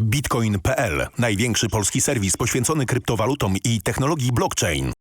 Bitcoin.pl. Największy polski serwis poświęcony kryptowalutom i technologii blockchain.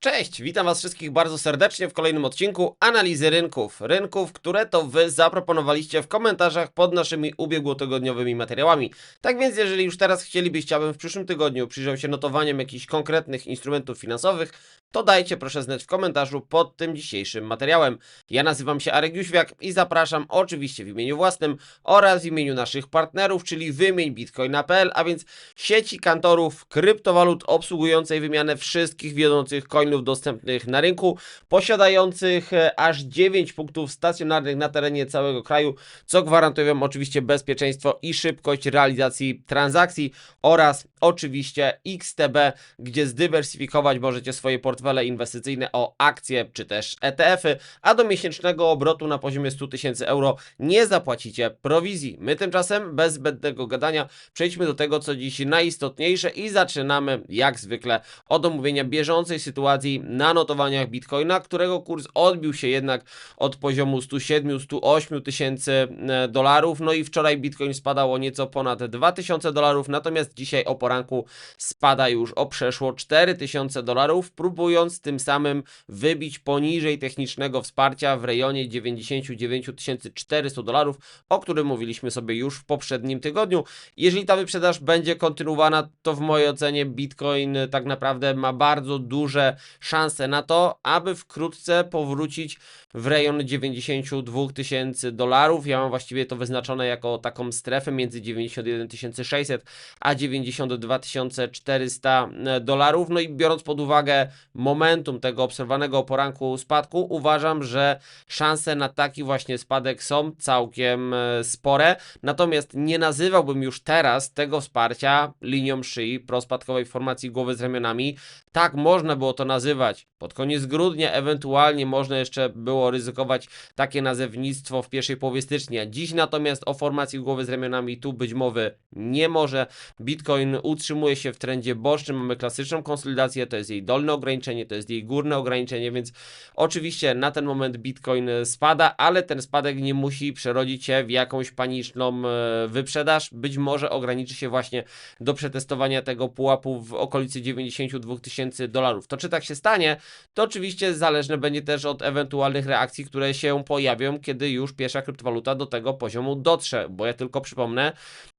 Cześć, witam Was wszystkich bardzo serdecznie w kolejnym odcinku analizy rynków. Rynków, które to Wy zaproponowaliście w komentarzach pod naszymi ubiegłotygodniowymi materiałami. Tak więc, jeżeli już teraz chcielibyście, abym w przyszłym tygodniu przyjrzał się notowaniom jakichś konkretnych instrumentów finansowych, to dajcie proszę znać w komentarzu pod tym dzisiejszym materiałem. Ja nazywam się Arek Jóźwiak i zapraszam oczywiście w imieniu własnym oraz w imieniu naszych partnerów, czyli wymień bitcoina.pl, a więc sieci kantorów kryptowalut obsługującej wymianę wszystkich wiodących coinów dostępnych na rynku, posiadających e, aż 9 punktów stacjonarnych na terenie całego kraju, co gwarantuje Wam oczywiście bezpieczeństwo i szybkość realizacji transakcji oraz oczywiście XTB, gdzie zdywersyfikować możecie swoje portfele inwestycyjne o akcje czy też ETF-y, a do miesięcznego obrotu na poziomie 100 tysięcy euro nie zapłacicie prowizji. My tymczasem bez zbędnego gadania przejdźmy do tego, co dziś najistotniejsze i zaczynamy jak zwykle od omówienia bieżącej sytuacji na notowaniach Bitcoina, którego kurs odbił się jednak od poziomu 107-108 tysięcy e, dolarów. No i wczoraj Bitcoin spadał o nieco ponad 2000 dolarów, natomiast dzisiaj o poranku spada już o przeszło 4000 dolarów, próbując tym samym wybić poniżej technicznego wsparcia w rejonie 99 400 dolarów, o którym mówiliśmy sobie już w poprzednim tygodniu. Jeżeli ta wyprzedaż będzie kontynuowana, to w mojej ocenie Bitcoin tak naprawdę ma bardzo duże szanse na to, aby wkrótce powrócić w rejon 92 tysięcy dolarów. Ja mam właściwie to wyznaczone jako taką strefę między 91 600 a 92 400 dolarów. No i biorąc pod uwagę momentum tego obserwowanego poranku spadku, uważam, że szanse na taki właśnie spadek są całkiem e, spore. Natomiast nie nazywałbym już teraz tego wsparcia linią szyi prospadkowej formacji głowy z ramionami. Tak można było to nazywać pod koniec grudnia, ewentualnie można jeszcze było ryzykować takie nazewnictwo w pierwszej połowie stycznia. Dziś natomiast o formacji głowy z ramionami tu być mowy nie może. Bitcoin utrzymuje się w trendzie bocznym, mamy klasyczną konsolidację, to jest jej dolne ograniczenie, to jest jej górne ograniczenie, więc oczywiście na ten moment Bitcoin spada, ale ten spadek nie musi przerodzić się w jakąś paniczną e, wyprzedaż. Być może ograniczy się właśnie do przetestowania tego pułapu w okolicy 92 tysięcy dolarów. To czy tak się stanie, to oczywiście zależne będzie też od ewentualnych reakcji, które się pojawią, kiedy już pierwsza kryptowaluta do tego poziomu dotrze, bo ja tylko przypomnę,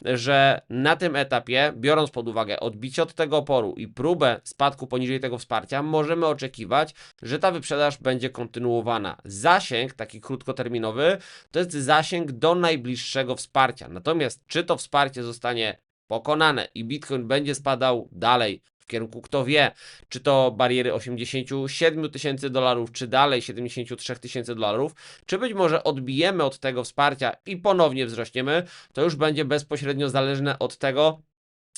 że na tym etapie, biorąc pod uwagę odbicie od tego oporu i próbę spadku poniżej tego wsparcia, możemy oczekiwać, że ta wyprzedaż będzie kontynuowana. Zasięg, taki krótkoterminowy, to jest zasięg do najbliższego wsparcia. Natomiast czy to wsparcie zostanie pokonane i Bitcoin będzie spadał dalej w kierunku, kto wie, czy to bariery 87 tysięcy dolarów, czy dalej 73 tysięcy dolarów, czy być może odbijemy od tego wsparcia i ponownie wzrośniemy, to już będzie bezpośrednio zależne od tego,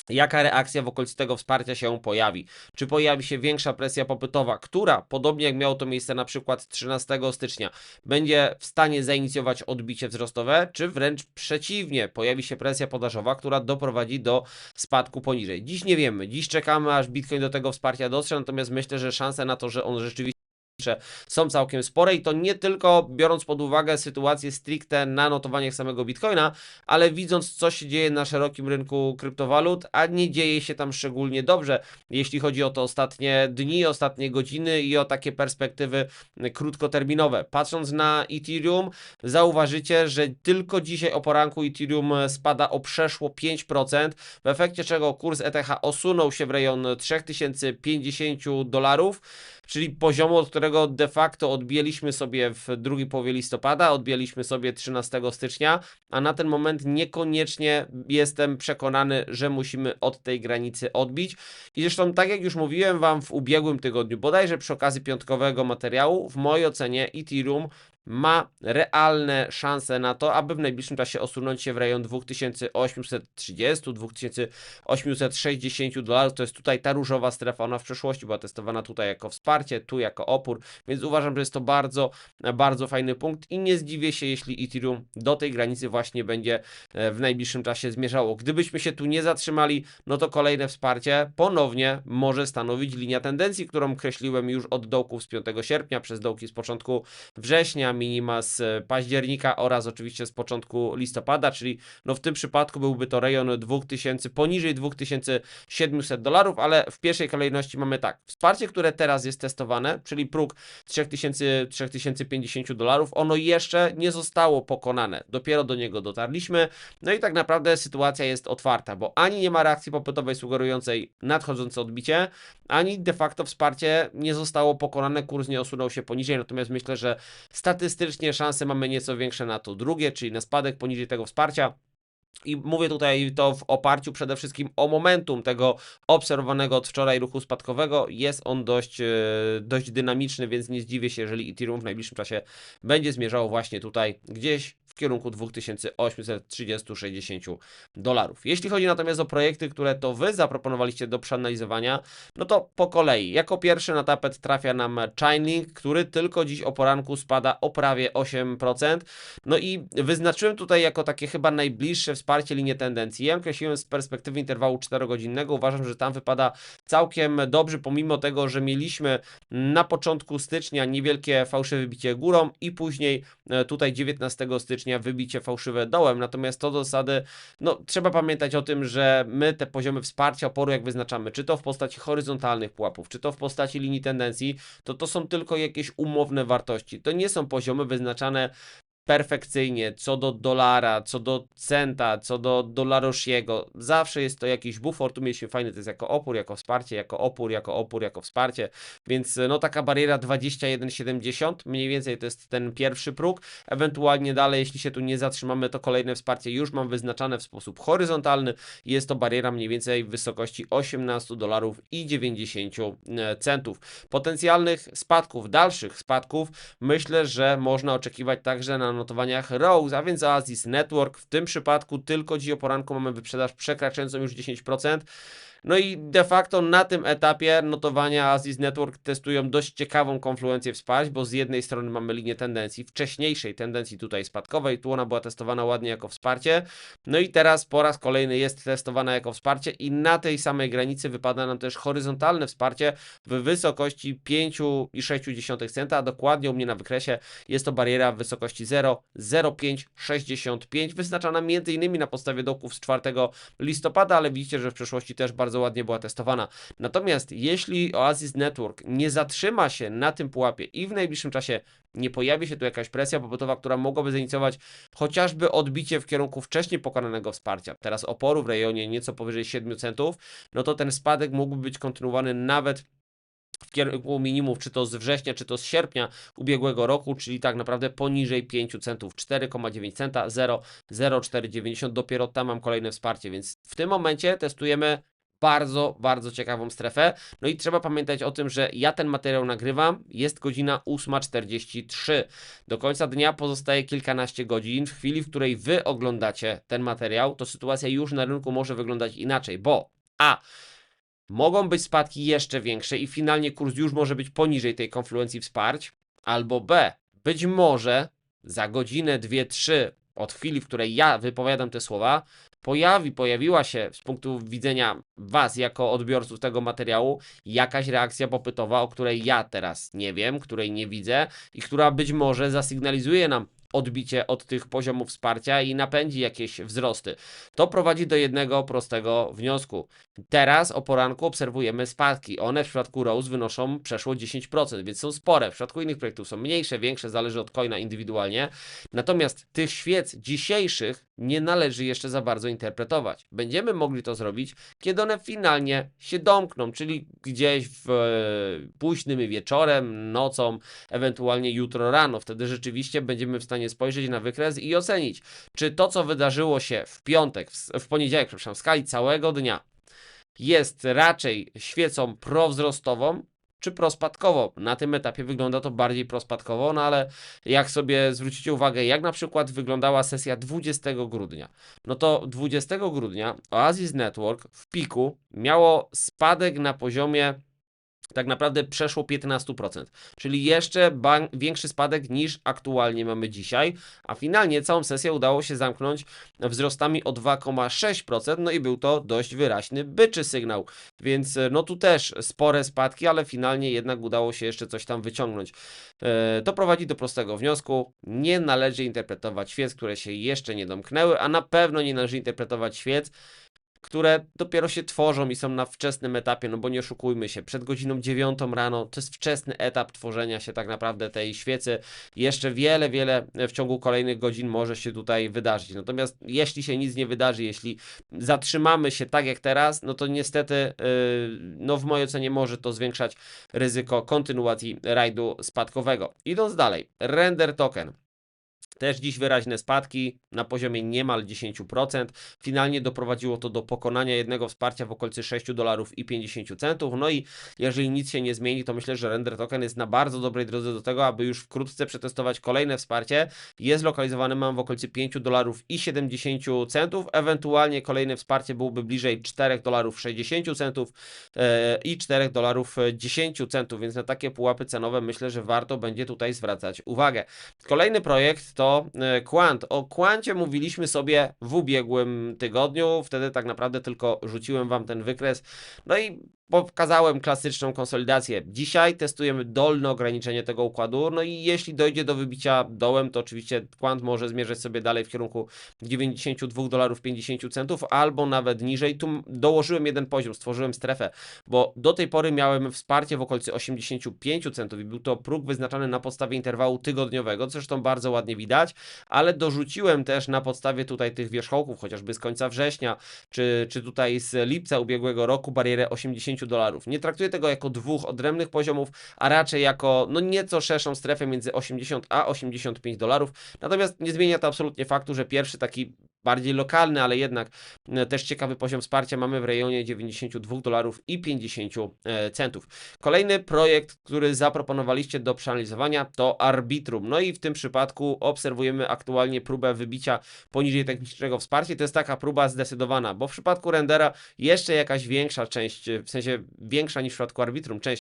Jaka reakcja w okolicy tego wsparcia się pojawi? Czy pojawi się większa presja popytowa, która, podobnie jak miało to miejsce na przykład 13 stycznia, będzie w stanie zainicjować odbicie wzrostowe, czy wręcz przeciwnie, pojawi się presja podażowa, która doprowadzi do spadku poniżej? Dziś nie wiemy, dziś czekamy, aż Bitcoin do tego wsparcia dotrze, natomiast myślę, że szanse na to, że on rzeczywiście są całkiem spore i to nie tylko biorąc pod uwagę sytuację stricte na notowaniach samego Bitcoina, ale widząc co się dzieje na szerokim rynku kryptowalut, a nie dzieje się tam szczególnie dobrze, jeśli chodzi o to ostatnie dni, ostatnie godziny i o takie perspektywy krótkoterminowe. Patrząc na Ethereum, zauważycie, że tylko dzisiaj o poranku Ethereum spada o przeszło 5%, w efekcie czego kurs ETH osunął się w rejon 3050 dolarów czyli poziomu, od którego de facto odbijaliśmy sobie w drugiej połowie listopada, odbijaliśmy sobie 13 stycznia, a na ten moment niekoniecznie jestem przekonany, że musimy od tej granicy odbić. I zresztą, tak jak już mówiłem Wam w ubiegłym tygodniu, bodajże przy okazji piątkowego materiału, w mojej ocenie Ethereum ma realne szanse na to, aby w najbliższym czasie osunąć się w rejon 2830-2860 dolarów. To jest tutaj ta różowa strefa, ona w przeszłości była testowana tutaj jako wsparcie, tu jako opór, więc uważam, że jest to bardzo, bardzo fajny punkt i nie zdziwię się, jeśli Ethereum do tej granicy właśnie będzie e, w najbliższym czasie zmierzało. Gdybyśmy się tu nie zatrzymali, no to kolejne wsparcie ponownie może stanowić linia tendencji, którą kreśliłem już od dołków z 5 sierpnia przez dołki z początku września, minima z października oraz oczywiście z początku listopada, czyli no w tym przypadku byłby to rejon 2000, poniżej 2700 dolarów, ale w pierwszej kolejności mamy tak, wsparcie, które teraz jest testowane, czyli próg 3000, 3050 dolarów, ono jeszcze nie zostało pokonane, dopiero do niego dotarliśmy, no i tak naprawdę sytuacja jest otwarta, bo ani nie ma reakcji popytowej sugerującej nadchodzące odbicie, ani de facto wsparcie nie zostało pokonane, kurs nie osunął się poniżej, natomiast myślę, że statystycznie szanse mamy nieco większe na to drugie, czyli na spadek poniżej tego wsparcia. I mówię tutaj to w oparciu przede wszystkim o momentum tego obserwowanego od wczoraj ruchu spadkowego. Jest on dość, e, dość dynamiczny, więc nie zdziwię się, jeżeli Ethereum w najbliższym czasie będzie zmierzało właśnie tutaj gdzieś kierunku 2830-60 dolarów. Jeśli chodzi natomiast o projekty, które to Wy zaproponowaliście do przeanalizowania, no to po kolei. Jako pierwszy na tapet trafia nam Chainlink, który tylko dziś o poranku spada o prawie 8%. No i wyznaczyłem tutaj jako takie chyba najbliższe wsparcie linię tendencji. Ja określiłem z perspektywy interwału 4-godzinnego. Uważam, że tam wypada całkiem dobrze, pomimo tego, że mieliśmy na początku stycznia niewielkie fałszywe bicie górą i później e, tutaj 19 stycznia wybicie fałszywe dołem. Natomiast to do zasady, no trzeba pamiętać o tym, że my te poziomy wsparcia oporu, jak wyznaczamy, czy to w postaci horyzontalnych pułapów, czy to w postaci linii tendencji, to to są tylko jakieś umowne wartości. To nie są poziomy wyznaczane perfekcyjnie, co do dolara, co do centa, co do dolaroshiego. Zawsze jest to jakiś bufor, tu mieliśmy fajny, to jest jako opór, jako wsparcie, jako opór, jako opór, jako wsparcie, więc no taka bariera 21,70 mniej więcej to jest ten pierwszy próg, ewentualnie dalej, jeśli się tu nie zatrzymamy, to kolejne wsparcie już mam wyznaczane w sposób horyzontalny, jest to bariera mniej więcej w wysokości 18 dolarów i 90 centów. Potencjalnych spadków, dalszych spadków, myślę, że można oczekiwać także na notowaniach Rose, a więc Oasis Network. W tym przypadku tylko dziś o poranku mamy wyprzedaż przekraczającą już 10%. No i de facto na tym etapie notowania Aziz Network testują dość ciekawą konfluencję wsparć, bo z jednej strony mamy linię tendencji, wcześniejszej tendencji tutaj spadkowej, tu ona była testowana ładnie jako wsparcie, no i teraz po raz kolejny jest testowana jako wsparcie i na tej samej granicy wypada nam też horyzontalne wsparcie w wysokości 5,6 centa, a dokładnie u mnie na wykresie jest to bariera w wysokości 0,0565, wyznaczana m.in. na podstawie dołków z 4 listopada, ale widzicie, że w przeszłości też bardzo ładnie była testowana. Natomiast jeśli Oasis Network nie zatrzyma się na tym pułapie i w najbliższym czasie nie pojawi się tu jakaś presja popytowa, która mogłaby zainicjować chociażby odbicie w kierunku wcześniej pokonanego wsparcia, teraz oporu w rejonie nieco powyżej 7 centów, no to ten spadek mógłby być kontynuowany nawet w kierunku minimów, czy to z września, czy to z sierpnia ubiegłego roku, czyli tak naprawdę poniżej 5 centów, 4,9 centa, 0, 0,490, dopiero tam mam kolejne wsparcie, więc w tym momencie testujemy bardzo, bardzo ciekawą strefę. No i trzeba pamiętać o tym, że ja ten materiał nagrywam, jest godzina 8.43. Do końca dnia pozostaje kilkanaście godzin. W chwili, w której wy oglądacie ten materiał, to sytuacja już na rynku może wyglądać inaczej, bo a mogą być spadki jeszcze większe i finalnie kurs już może być poniżej tej konfluencji wsparć, albo B, być może za godzinę, dwie, trzy od chwili, w której ja wypowiadam te słowa, pojawi, pojawiła się z punktu widzenia Was jako odbiorców tego materiału jakaś reakcja popytowa, o której ja teraz nie wiem, której nie widzę i która być może zasygnalizuje nam odbicie od tych poziomów wsparcia i napędzi jakieś wzrosty. To prowadzi do jednego prostego wniosku. Teraz o poranku obserwujemy spadki. One w przypadku Rose wynoszą przeszło 10%, więc są spore. W przypadku innych projektów są mniejsze, większe, zależy od coina indywidualnie. Natomiast tych świec dzisiejszych nie należy jeszcze za bardzo interpretować. Będziemy mogli to zrobić, kiedy one finalnie się domkną, czyli gdzieś w e, późnym wieczorem, nocą, ewentualnie jutro rano. Wtedy rzeczywiście będziemy w stanie spojrzeć na wykres i ocenić, czy to, co wydarzyło się w piątek, w, w poniedziałek, przepraszam, w skali całego dnia, jest raczej świecą prowzrostową, czy prospadkową. Na tym etapie wygląda to bardziej prospadkowo, no ale jak sobie zwrócicie uwagę, jak na przykład wyglądała sesja 20 grudnia, no to 20 grudnia Oasis Network w piku miało spadek na poziomie tak naprawdę przeszło 15%, czyli jeszcze większy spadek niż aktualnie mamy dzisiaj, a finalnie całą sesję udało się zamknąć wzrostami o 2,6%, no i był to dość wyraźny byczy sygnał, więc e, no tu też spore spadki, ale finalnie jednak udało się jeszcze coś tam wyciągnąć. E, To prowadzi do prostego wniosku, nie należy interpretować świec, które się jeszcze nie domknęły, a na pewno nie należy interpretować świec, które dopiero się tworzą i są na wczesnym etapie, no bo nie oszukujmy się, przed godziną 9 rano to jest wczesny etap tworzenia się tak naprawdę tej świecy. Jeszcze wiele, wiele w ciągu kolejnych godzin może się tutaj wydarzyć. Natomiast jeśli się nic nie wydarzy, jeśli zatrzymamy się tak jak teraz, no to niestety, yy, no w mojej ocenie może to zwiększać ryzyko kontynuacji rajdu spadkowego. Idąc dalej, render token. Też dziś wyraźne spadki na poziomie niemal 10%. Finalnie doprowadziło to do pokonania jednego wsparcia w okolicy 6 dolarów i 50 centów. No i jeżeli nic się nie zmieni, to myślę, że Render Token jest na bardzo dobrej drodze do tego, aby już wkrótce przetestować kolejne wsparcie. Jest lokalizowany mam w okolicy 5 dolarów i 70 centów. Ewentualnie kolejne wsparcie byłoby bliżej 4 dolarów 60 centów e, i 4 dolarów 10 centów, więc na takie pułapy cenowe myślę, że warto będzie tutaj zwracać uwagę. Kolejny projekt to e, Quant. O Quancie mówiliśmy sobie w ubiegłym tygodniu, wtedy tak naprawdę tylko rzuciłem Wam ten wykres, no i pokazałem klasyczną konsolidację. Dzisiaj testujemy dolne ograniczenie tego układu, no i jeśli dojdzie do wybicia dołem, to oczywiście Quant może zmierzać sobie dalej w kierunku 92 dolarów 50 centów, albo nawet niżej. Tu dołożyłem jeden poziom, stworzyłem strefę, bo do tej pory miałem wsparcie w okolicy 85 centów i był to próg wyznaczany na podstawie interwału tygodniowego, co zresztą bardzo ładnie widać, ale dorzuciłem też na podstawie tutaj tych wierzchołków, chociażby z końca września, czy, czy tutaj z lipca ubiegłego roku barierę 80 dolarów. Nie traktuję tego jako dwóch odrębnych poziomów, a raczej jako no nieco szerszą strefę między 80 a 85 dolarów. Natomiast nie zmienia to absolutnie faktu, że pierwszy taki bardziej lokalny, ale jednak e, też ciekawy poziom wsparcia mamy w rejonie 92 dolarów i 50 e, centów. Kolejny projekt, który zaproponowaliście do przeanalizowania to Arbitrum. No i w tym przypadku obserwujemy aktualnie próbę wybicia poniżej technicznego wsparcia. To jest taka próba zdecydowana, bo w przypadku rendera jeszcze jakaś większa część, w sensie większa niż w przypadku Arbitrum, część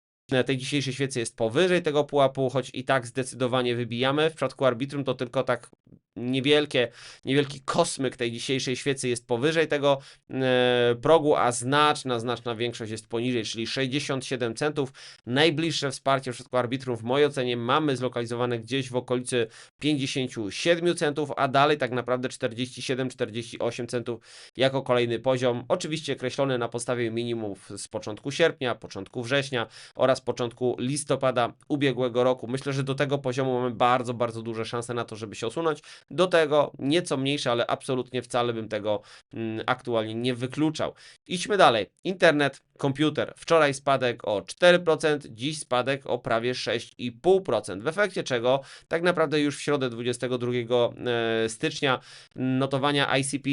tej dzisiejszej świecy jest powyżej tego pułapu, choć i tak zdecydowanie wybijamy. W przypadku Arbitrum to tylko tak niewielkie, niewielki kosmyk tej dzisiejszej świecy jest powyżej tego e, progu, a znaczna, znaczna większość jest poniżej, czyli 67 centów. Najbliższe wsparcie w przypadku Arbitrum w mojej ocenie mamy zlokalizowane gdzieś w okolicy 57 centów, a dalej tak naprawdę 47-48 centów jako kolejny poziom, oczywiście kreślony na podstawie minimumów z początku sierpnia, początku września oraz początku listopada ubiegłego roku. Myślę, że do tego poziomu mamy bardzo, bardzo duże szanse na to, żeby się osunąć. Do tego nieco mniejsze, ale absolutnie wcale bym tego mm, aktualnie nie wykluczał. Idźmy dalej. Internet, komputer. Wczoraj spadek o 4%, dziś spadek o prawie 6,5%. W efekcie czego tak naprawdę już w środę 22 e, stycznia notowania ICP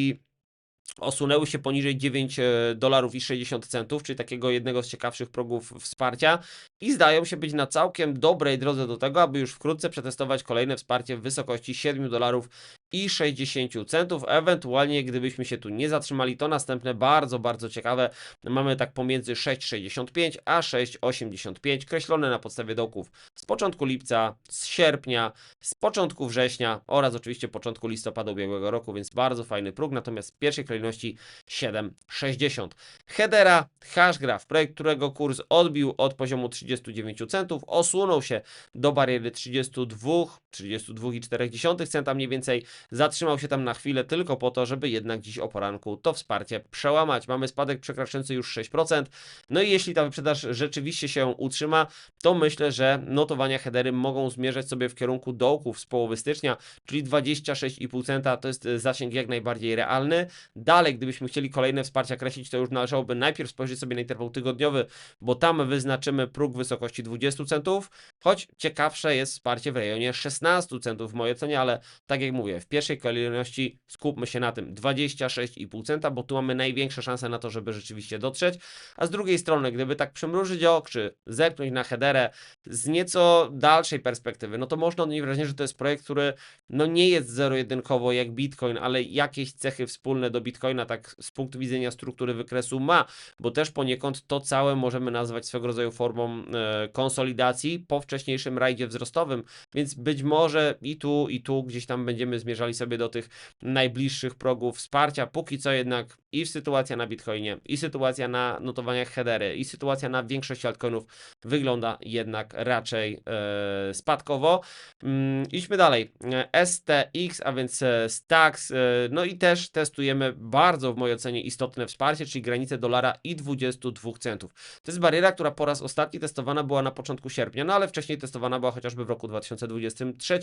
osunęły się poniżej 9 e, dolarów i 60 centów, czyli takiego jednego z ciekawszych progów wsparcia i zdają się być na całkiem dobrej drodze do tego, aby już wkrótce przetestować kolejne wsparcie w wysokości 7 dolarów i 60 centów. Ewentualnie, gdybyśmy się tu nie zatrzymali, to następne bardzo, bardzo ciekawe. Mamy tak pomiędzy 6,65 a 6,85, kreślone na podstawie dołków z początku lipca, z sierpnia, z początku września oraz oczywiście początku listopada ubiegłego roku, więc bardzo fajny próg. Natomiast w pierwszej kolejności 7,60. Hedera Hashgraph, projekt, którego kurs odbił od poziomu 39 centów, osunął się do bariery 32, 32,4 centa mniej więcej. Zatrzymał się tam na chwilę tylko po to, żeby jednak dziś o poranku to wsparcie przełamać. Mamy spadek przekraczający już 6%. No i jeśli ta wyprzedaż rzeczywiście się utrzyma, to myślę, że notowania headery mogą zmierzać sobie w kierunku dołków z połowy stycznia, czyli 26,5 centa to jest zasięg jak najbardziej realny. Dalej, gdybyśmy chcieli kolejne wsparcia kreślić, to już należałoby najpierw spojrzeć sobie na interwał tygodniowy, bo tam wyznaczymy próg wysokości 20 centów, choć ciekawsze jest wsparcie w rejonie 16 centów w mojej ocenie, ale tak jak mówię, pierwszej kolejności skupmy się na tym 26,5 centa, bo tu mamy największe szanse na to, żeby rzeczywiście dotrzeć. A z drugiej strony, gdyby tak przymrużyć oczy, zerknąć na headerę z nieco dalszej perspektywy, no to można odnieść wrażenie, że to jest projekt, który no nie jest zero-jedynkowo jak Bitcoin, ale jakieś cechy wspólne do Bitcoina, tak z punktu widzenia struktury wykresu ma, bo też poniekąd to całe możemy nazwać swego rodzaju formą e, konsolidacji po wcześniejszym rajdzie wzrostowym, więc być może i tu, i tu gdzieś tam będziemy zmierzali sobie do tych najbliższych progów wsparcia. Póki co jednak i sytuacja na Bitcoinie, i sytuacja na notowaniach headery, i sytuacja na większości altcoinów wygląda jednak raczej e, spadkowo. Mm, idźmy dalej. E, STX, a więc e, e, no i też testujemy bardzo w mojej ocenie istotne wsparcie, czyli granicę dolara i 22 centów. To jest bariera, która po raz ostatni testowana była na początku sierpnia, no ale wcześniej testowana była chociażby w roku 2023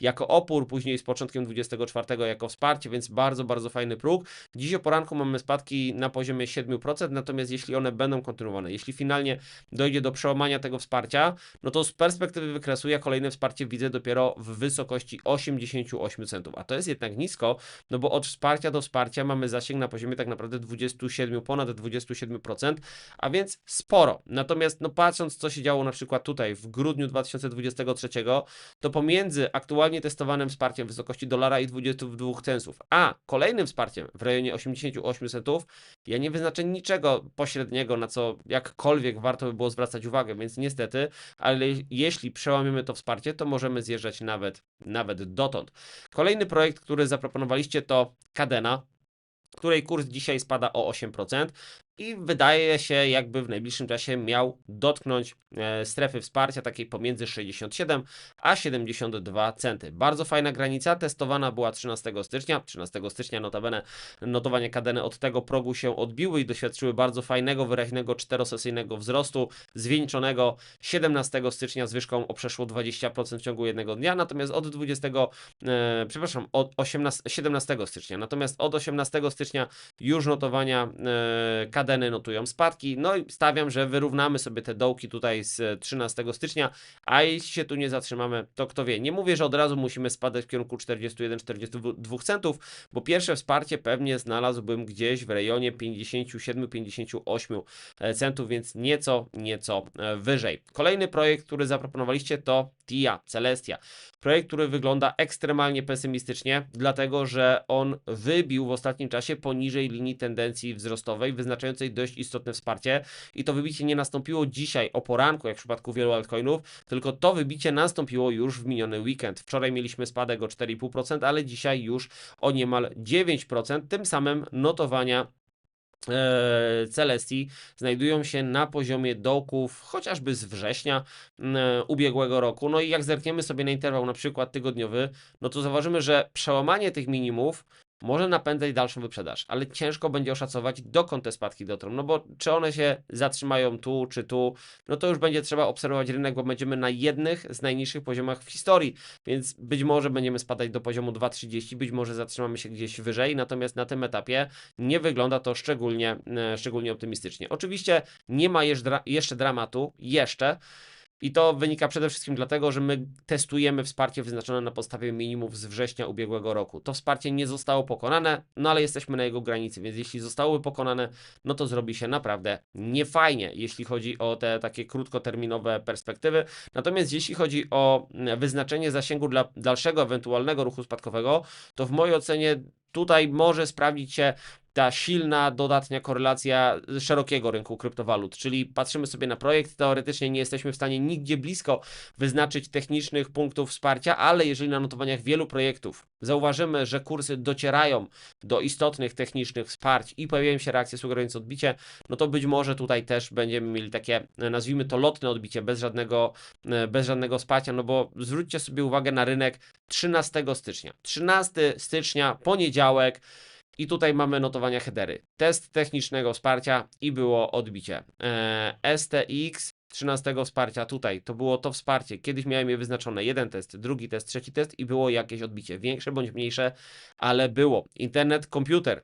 jako opór, później z początkiem 2024 jako wsparcie, więc bardzo, bardzo fajny próg. Dziś o poranku mamy spadki na poziomie 7%, natomiast jeśli one będą kontynuowane, jeśli finalnie dojdzie do przełamania tego wsparcia, no to z perspektywy wykresu ja kolejne wsparcie widzę dopiero w wysokości 88 centów, a to jest jednak nisko, no bo od wsparcia do wsparcia mamy zasięg na poziomie tak naprawdę 27, ponad 27%, a więc sporo. Natomiast no patrząc co się działo na przykład tutaj w grudniu 2023, to pomiędzy aktualnie testowanym wsparciem w wysokości dolara i 22 centów, a kolejnym wsparciem w rejonie 88 centów, ja nie wyznaczę niczego pośredniego, na co jakkolwiek warto by było zwracać uwagę, więc niestety, ale jeśli przełamiemy to wsparcie, to możemy zjeżdżać nawet, nawet dotąd. Kolejny projekt, który zaproponowaliście to Cadena, której kurs dzisiaj spada o 8% i wydaje się, jakby w najbliższym czasie miał dotknąć e, strefy wsparcia takiej pomiędzy 67 a 72 centy. Bardzo fajna granica, testowana była 13 stycznia. 13 stycznia notabene notowania kadeny od tego progu się odbiły i doświadczyły bardzo fajnego, wyraźnego czterosesyjnego wzrostu, zwieńczonego 17 stycznia zwyżką o przeszło 20% w ciągu jednego dnia, natomiast od 20, e, przepraszam, od 18, 17 stycznia, natomiast od 18 stycznia już notowania e, kadeny notują spadki, no i stawiam, że wyrównamy sobie te dołki tutaj z 13 stycznia, a jeśli się tu nie zatrzymamy, to kto wie, nie mówię, że od razu musimy spadać w kierunku 41-42 centów, bo pierwsze wsparcie pewnie znalazłbym gdzieś w rejonie 57-58 centów, więc nieco, nieco e, wyżej. Kolejny projekt, który zaproponowaliście to TIA, Celestia. Projekt, który wygląda ekstremalnie pesymistycznie, dlatego że on wybił w ostatnim czasie poniżej linii tendencji wzrostowej, dość istotne wsparcie. I to wybicie nie nastąpiło dzisiaj o poranku, jak w przypadku wielu altcoinów, tylko to wybicie nastąpiło już w miniony weekend. Wczoraj mieliśmy spadek o 4,5%, ale dzisiaj już o niemal 9%. Tym samym notowania e, Celestii znajdują się na poziomie dołków chociażby z września e, ubiegłego roku. No i jak zerkniemy sobie na interwał na przykład tygodniowy, no to zauważymy, że przełamanie tych minimów może napędzać dalszą wyprzedaż, ale ciężko będzie oszacować, dokąd te spadki dotrą, no bo czy one się zatrzymają tu, czy tu, no to już będzie trzeba obserwować rynek, bo będziemy na jednych z najniższych poziomach w historii, więc być może będziemy spadać do poziomu 2,30, być może zatrzymamy się gdzieś wyżej, natomiast na tym etapie nie wygląda to szczególnie, e, szczególnie optymistycznie. Oczywiście nie ma jeszcze, jeszcze dramatu, jeszcze, i to wynika przede wszystkim dlatego, że my testujemy wsparcie wyznaczone na podstawie minimów z września ubiegłego roku. To wsparcie nie zostało pokonane, no ale jesteśmy na jego granicy, więc jeśli zostałoby pokonane, no to zrobi się naprawdę niefajnie, jeśli chodzi o te takie krótkoterminowe perspektywy. Natomiast jeśli chodzi o mm, wyznaczenie zasięgu dla dalszego ewentualnego ruchu spadkowego, to w mojej ocenie tutaj może sprawdzić się ta silna, dodatnia korelacja szerokiego rynku kryptowalut, czyli patrzymy sobie na projekt, teoretycznie nie jesteśmy w stanie nigdzie blisko wyznaczyć technicznych punktów wsparcia, ale jeżeli na notowaniach wielu projektów zauważymy, że kursy docierają do istotnych technicznych wsparć i pojawiają się reakcje sugerujące odbicie, no to być może tutaj też będziemy mieli takie, nazwijmy to lotne odbicie, bez żadnego, bez żadnego wsparcia, no bo zwróćcie sobie uwagę na rynek 13 stycznia. 13 stycznia, poniedziałek, i tutaj mamy notowania headery. Test technicznego wsparcia i było odbicie. Eee, STX 13 wsparcia tutaj to było to wsparcie. Kiedyś miałem je wyznaczone jeden test, drugi test, trzeci test i było jakieś odbicie. Większe bądź mniejsze, ale było. Internet, komputer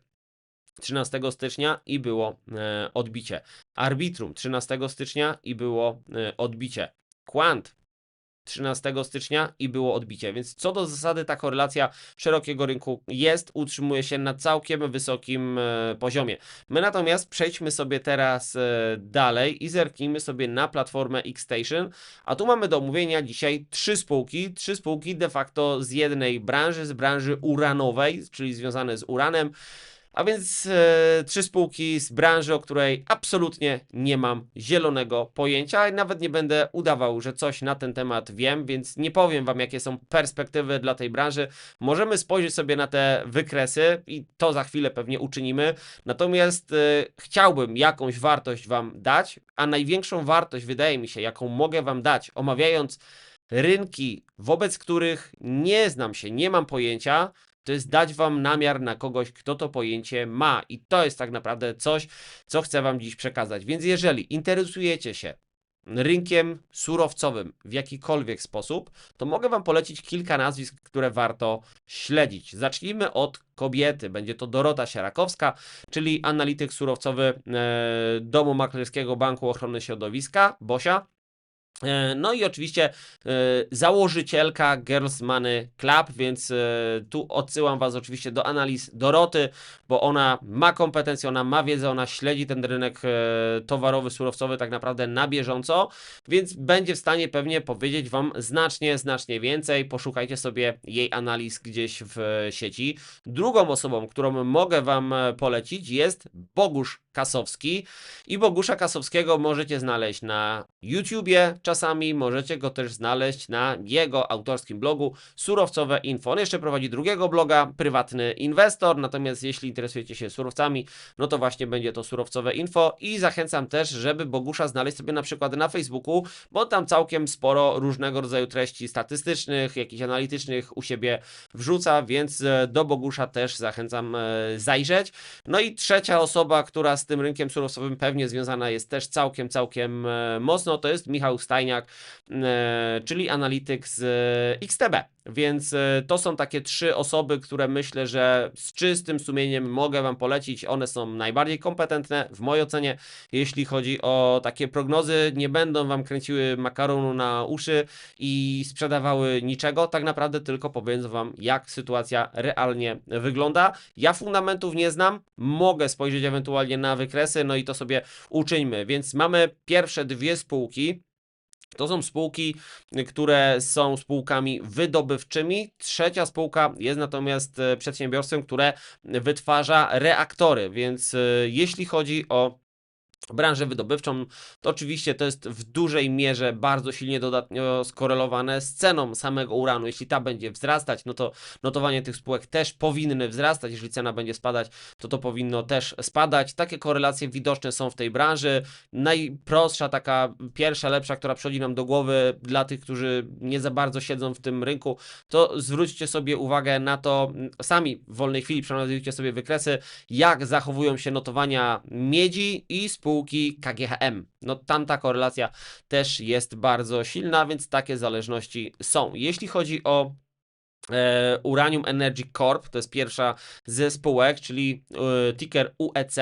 13 stycznia i było e, odbicie. Arbitrum 13 stycznia i było e, odbicie. Quant 13 stycznia i było odbicie. Więc co do zasady ta korelacja szerokiego rynku jest, utrzymuje się na całkiem wysokim e, poziomie. My natomiast przejdźmy sobie teraz e, dalej i zerknijmy sobie na platformę Xstation, a tu mamy do omówienia dzisiaj trzy spółki, trzy spółki de facto z jednej branży, z branży uranowej, czyli związane z uranem. A więc e, trzy spółki z branży, o której absolutnie nie mam zielonego pojęcia i nawet nie będę udawał, że coś na ten temat wiem, więc nie powiem Wam, jakie są perspektywy dla tej branży. Możemy spojrzeć sobie na te wykresy i to za chwilę pewnie uczynimy. Natomiast e, chciałbym jakąś wartość Wam dać, a największą wartość, wydaje mi się, jaką mogę Wam dać, omawiając rynki, wobec których nie znam się, nie mam pojęcia, to jest dać wam namiar na kogoś, kto to pojęcie ma. I to jest tak naprawdę coś, co chcę wam dziś przekazać. Więc jeżeli interesujecie się rynkiem surowcowym w jakikolwiek sposób, to mogę wam polecić kilka nazwisk, które warto śledzić. Zacznijmy od kobiety. Będzie to Dorota Sierakowska, czyli analityk surowcowy e, Domu Maklerskiego Banku Ochrony Środowiska, Bosia. E, No i oczywiście e, założycielka Girls Money Club, więc e, tu odsyłam Was oczywiście do analiz Doroty, bo ona ma kompetencje, ona ma wiedzę, ona śledzi ten rynek towarowy, surowcowy tak naprawdę na bieżąco, więc będzie w stanie pewnie powiedzieć Wam znacznie, znacznie więcej. Poszukajcie sobie jej analiz gdzieś w sieci. Drugą osobą, którą mogę Wam polecić jest Bogusz Kasowski i Bogusza Kasowskiego możecie znaleźć na YouTubie czasami, możecie go też znaleźć na jego autorskim blogu Surowcowe Info. On jeszcze prowadzi drugiego bloga, Prywatny Inwestor, natomiast jeśli interesujecie się surowcami, no to właśnie będzie to Surowcowe Info i zachęcam też, żeby Bogusza znaleźć sobie na przykład na Facebooku, bo tam całkiem sporo różnego rodzaju treści statystycznych, jakichś analitycznych u siebie wrzuca, więc e, do Bogusza też zachęcam e, zajrzeć. No i trzecia osoba, która z tym rynkiem surowcowym pewnie związana jest też całkiem, całkiem e, mocno, to jest Michał Stajniak, e, czyli analityk z e, XTB. Więc e, to są takie trzy osoby, które myślę, że z czystym sumieniem mogę Wam polecić. One są najbardziej kompetentne w mojej ocenie, jeśli chodzi o takie prognozy. Nie będą Wam kręciły makaronu na uszy i sprzedawały niczego. Tak naprawdę tylko powiedzą Wam, jak sytuacja realnie wygląda. Ja fundamentów nie znam, mogę spojrzeć ewentualnie na wykresy, no i to sobie uczyńmy. Więc mamy pierwsze dwie spółki. To są spółki, które są spółkami wydobywczymi. Trzecia spółka jest natomiast e, przedsiębiorstwem, które wytwarza reaktory. Więc e, jeśli chodzi o branżę wydobywczą, to oczywiście to jest w dużej mierze bardzo silnie dodatnio skorelowane z ceną samego uranu. Jeśli ta będzie wzrastać, no to notowanie tych spółek też powinny wzrastać. Jeżeli cena będzie spadać, to to powinno też spadać. Takie korelacje widoczne są w tej branży. Najprostsza, taka pierwsza, lepsza, która przychodzi nam do głowy dla tych, którzy nie za bardzo siedzą w tym rynku, to zwróćcie sobie uwagę na to, sami w wolnej chwili przeanalizujcie sobie wykresy, jak zachowują się notowania miedzi i spółki KGHM. No tamta korelacja też jest bardzo silna, więc takie zależności są. Jeśli chodzi o Uranium Energy Corp, to jest pierwsza ze spółek, czyli e, ticker UEC.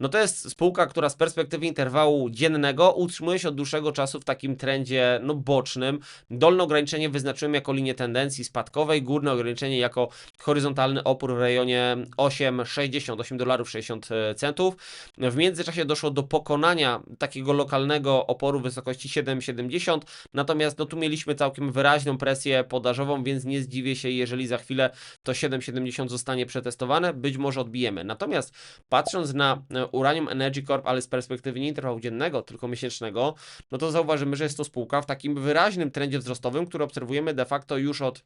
No to jest spółka, która z perspektywy interwału dziennego utrzymuje się od dłuższego czasu w takim trendzie no, bocznym. Dolne ograniczenie wyznaczyłem jako linię tendencji spadkowej, górne ograniczenie jako horyzontalny opór w rejonie 8,60, 8 dolarów 60 centów. W międzyczasie doszło do pokonania takiego lokalnego oporu w wysokości 7,70, natomiast no, tu mieliśmy całkiem wyraźną presję podażową, więc nie zdziwię się, jeżeli za chwilę to 7,70 zostanie przetestowane, być może odbijemy. Natomiast patrząc na e, Uranium Energy Corp, ale z perspektywy nie interwału dziennego, tylko miesięcznego, no to zauważymy, że jest to spółka w takim wyraźnym trendzie wzrostowym, który obserwujemy de facto już od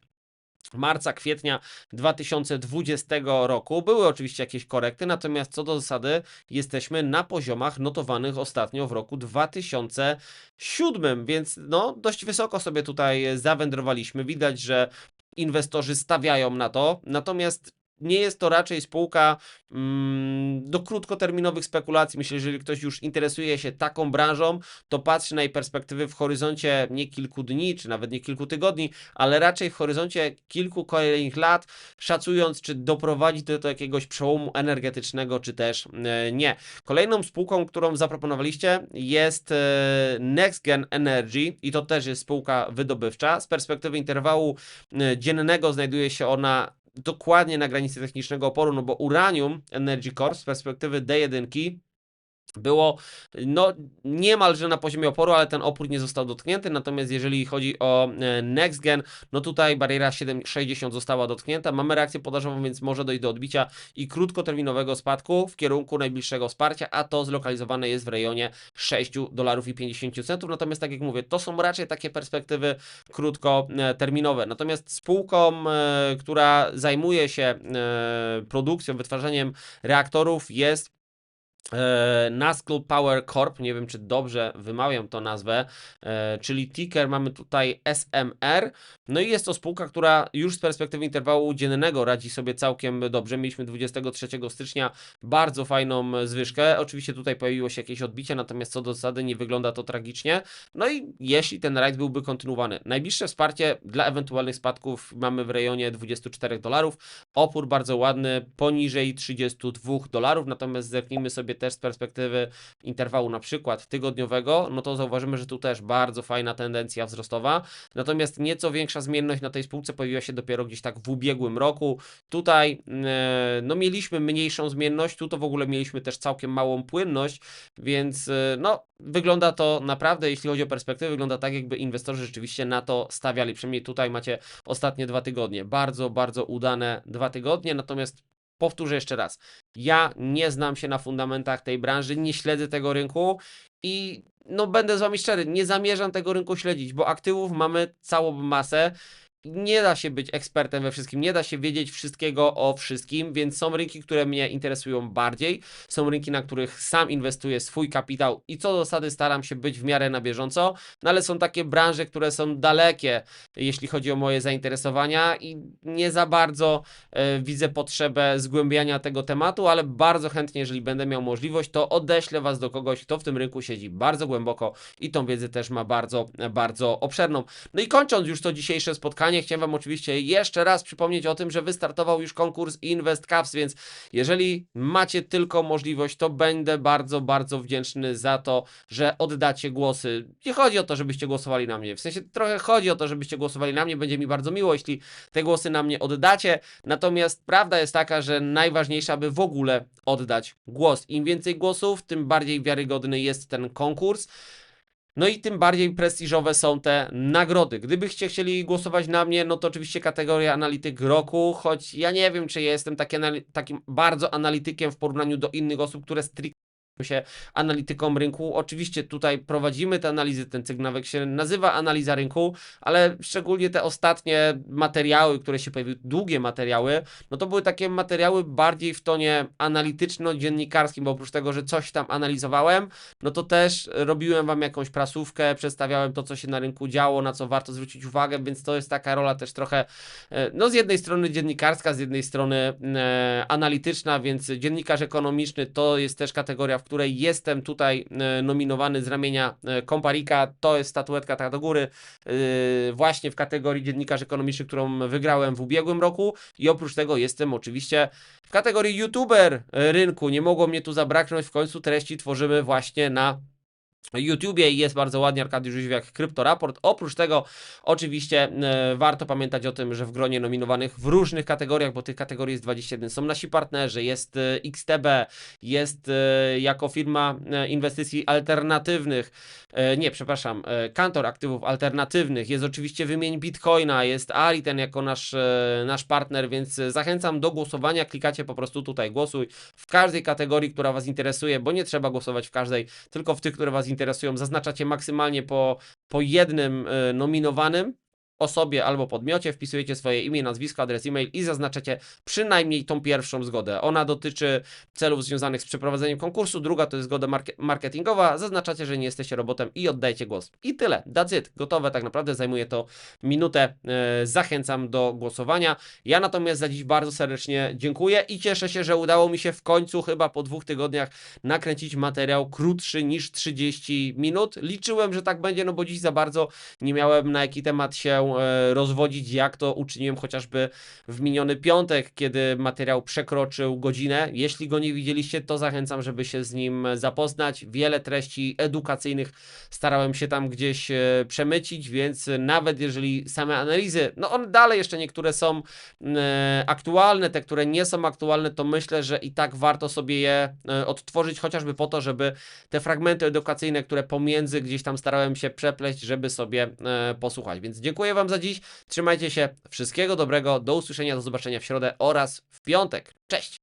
marca, kwietnia 2020 roku. Były oczywiście jakieś korekty, natomiast co do zasady jesteśmy na poziomach notowanych ostatnio w roku 2007, więc no dość wysoko sobie tutaj zawędrowaliśmy. Widać, że inwestorzy stawiają na to, natomiast nie jest to raczej spółka mm, do krótkoterminowych spekulacji. Myślę, że jeżeli ktoś już interesuje się taką branżą, to patrzy na jej perspektywy w horyzoncie nie kilku dni, czy nawet nie kilku tygodni, ale raczej w horyzoncie kilku kolejnych lat, szacując, czy doprowadzi to do jakiegoś przełomu energetycznego, czy też e, nie. Kolejną spółką, którą zaproponowaliście jest e, NextGen Energy i to też jest spółka wydobywcza. Z perspektywy interwału e, dziennego znajduje się ona dokładnie na granicy technicznego oporu, no bo Uranium Energy Corp z perspektywy D1 było no niemalże na poziomie oporu, ale ten opór nie został dotknięty. Natomiast jeżeli chodzi o e, NextGen, no tutaj bariera 7,60 została dotknięta. Mamy reakcję podażową, więc może dojść do odbicia i krótkoterminowego spadku w kierunku najbliższego wsparcia, a to zlokalizowane jest w rejonie 6 dolarów i 50 centów. Natomiast tak jak mówię, to są raczej takie perspektywy krótkoterminowe. Natomiast spółką, e, która zajmuje się e, produkcją, wytwarzaniem reaktorów jest e, Nascle Power Corp, nie wiem czy dobrze wymawiam tą nazwę, e, czyli ticker mamy tutaj SMR, no i jest to spółka, która już z perspektywy interwału dziennego radzi sobie całkiem dobrze. Mieliśmy 23 stycznia bardzo fajną zwyżkę, oczywiście tutaj pojawiło się jakieś odbicie, natomiast co do zasady nie wygląda to tragicznie, no i jeśli ten rajd byłby kontynuowany. Najbliższe wsparcie dla ewentualnych spadków mamy w rejonie 24 dolarów, opór bardzo ładny, poniżej 32 dolarów, natomiast zerknijmy sobie też z perspektywy interwału na przykład tygodniowego, no to zauważymy, że tu też bardzo fajna tendencja wzrostowa, natomiast nieco większa zmienność na tej spółce pojawiła się dopiero gdzieś tak w ubiegłym roku. Tutaj e, no mieliśmy mniejszą zmienność, tu to w ogóle mieliśmy też całkiem małą płynność, więc e, no wygląda to naprawdę, jeśli chodzi o perspektywę, wygląda tak, jakby inwestorzy rzeczywiście na to stawiali. Przynajmniej tutaj macie ostatnie dwa tygodnie. Bardzo, bardzo udane dwa tygodnie, natomiast powtórzę jeszcze raz. Ja nie znam się na fundamentach tej branży, nie śledzę tego rynku i no będę z wami szczery, nie zamierzam tego rynku śledzić, bo aktywów mamy całą masę. Nie da się być ekspertem we wszystkim, nie da się wiedzieć wszystkiego o wszystkim, więc są rynki, które mnie interesują bardziej, są rynki, na których sam inwestuję swój kapitał i co do zasady staram się być w miarę na bieżąco, no ale są takie branże, które są dalekie, jeśli chodzi o moje zainteresowania i nie za bardzo e, widzę potrzebę zgłębiania tego tematu, ale bardzo chętnie, jeżeli będę miał możliwość, to odeślę Was do kogoś, kto w tym rynku siedzi bardzo głęboko i tą wiedzę też ma bardzo, bardzo obszerną. No i kończąc już to dzisiejsze spotkanie, chciałem Wam oczywiście jeszcze raz przypomnieć o tym, że wystartował już konkurs Invest Caps, więc jeżeli macie tylko możliwość, to będę bardzo, bardzo wdzięczny za to, że oddacie głosy. Nie chodzi o to, żebyście głosowali na mnie, w sensie trochę chodzi o to, żebyście głosowali na mnie, będzie mi bardzo miło, jeśli te głosy na mnie oddacie, natomiast prawda jest taka, że najważniejsze, aby w ogóle oddać głos. Im więcej głosów, tym bardziej wiarygodny jest ten konkurs. No i tym bardziej prestiżowe są te nagrody. Gdybyście chcieli głosować na mnie, no to oczywiście kategoria analityk roku, choć ja nie wiem, czy ja jestem taki, takim bardzo analitykiem w porównaniu do innych osób, które stricte się analityką rynku. Oczywiście tutaj prowadzimy te analizy, ten cykl nawet się nazywa analiza rynku, ale szczególnie te ostatnie materiały, które się pojawiły, długie materiały, no to były takie materiały bardziej w tonie analityczno-dziennikarskim, bo oprócz tego, że coś tam analizowałem, no to też robiłem wam jakąś prasówkę, przedstawiałem to, co się na rynku działo, na co warto zwrócić uwagę, więc to jest taka rola też trochę, e, no z jednej strony dziennikarska, z jednej strony e, analityczna, więc dziennikarz ekonomiczny to jest też kategoria, której jestem tutaj e, nominowany z ramienia e, Komparika, to jest statuetka tak do góry, e, właśnie w kategorii dziennikarz ekonomiczny, którą wygrałem w ubiegłym roku. I oprócz tego jestem oczywiście w kategorii youtuber rynku, nie mogło mnie tu zabraknąć, w końcu treści tworzymy właśnie na YouTubie i jest bardzo ładnie Arkadiusz Jóźwiak Kryptoraport. Oprócz tego oczywiście e, warto pamiętać o tym, że w gronie nominowanych w różnych kategoriach, bo tych kategorii jest 21, są nasi partnerzy, jest e, XTB, jest e, jako firma e, inwestycji alternatywnych, e, nie, przepraszam, e, kantor aktywów alternatywnych, jest oczywiście wymień Bitcoina, jest Aliten jako nasz, e, nasz partner, więc e, zachęcam do głosowania, klikacie po prostu tutaj głosuj w każdej kategorii, która Was interesuje, bo nie trzeba głosować w każdej, tylko w tych, które Was interesują, zaznaczacie maksymalnie po, po jednym e, nominowanym. Osobie albo podmiocie, wpisujecie swoje imię, nazwisko, adres e-mail i zaznaczacie przynajmniej tą pierwszą zgodę. Ona dotyczy celów związanych z przeprowadzeniem konkursu, druga to jest zgoda marke- marketingowa, zaznaczacie, że nie jesteście robotem i oddajcie głos. I tyle, that's it, gotowe, tak naprawdę zajmuje to minutę, e, zachęcam do głosowania. Ja natomiast za dziś bardzo serdecznie dziękuję i cieszę się, że udało mi się w końcu chyba po dwóch tygodniach nakręcić materiał krótszy niż 30 minut. Liczyłem, że tak będzie, no bo dziś za bardzo nie miałem na jaki temat się e, rozwodzić, jak to uczyniłem chociażby w miniony piątek, kiedy materiał przekroczył godzinę. Jeśli go nie widzieliście, to zachęcam, żeby się z nim zapoznać. Wiele treści edukacyjnych starałem się tam gdzieś e, przemycić, więc nawet jeżeli same analizy, no one dalej jeszcze niektóre są e, aktualne, te, które nie są aktualne, to myślę, że i tak warto sobie je odtworzyć, chociażby po to, żeby te fragmenty edukacyjne, które pomiędzy gdzieś tam starałem się przepleść, żeby sobie posłuchać. Więc dziękuję Wam za dziś. Trzymajcie się. Wszystkiego dobrego. Do usłyszenia, do zobaczenia w środę oraz w piątek. Cześć!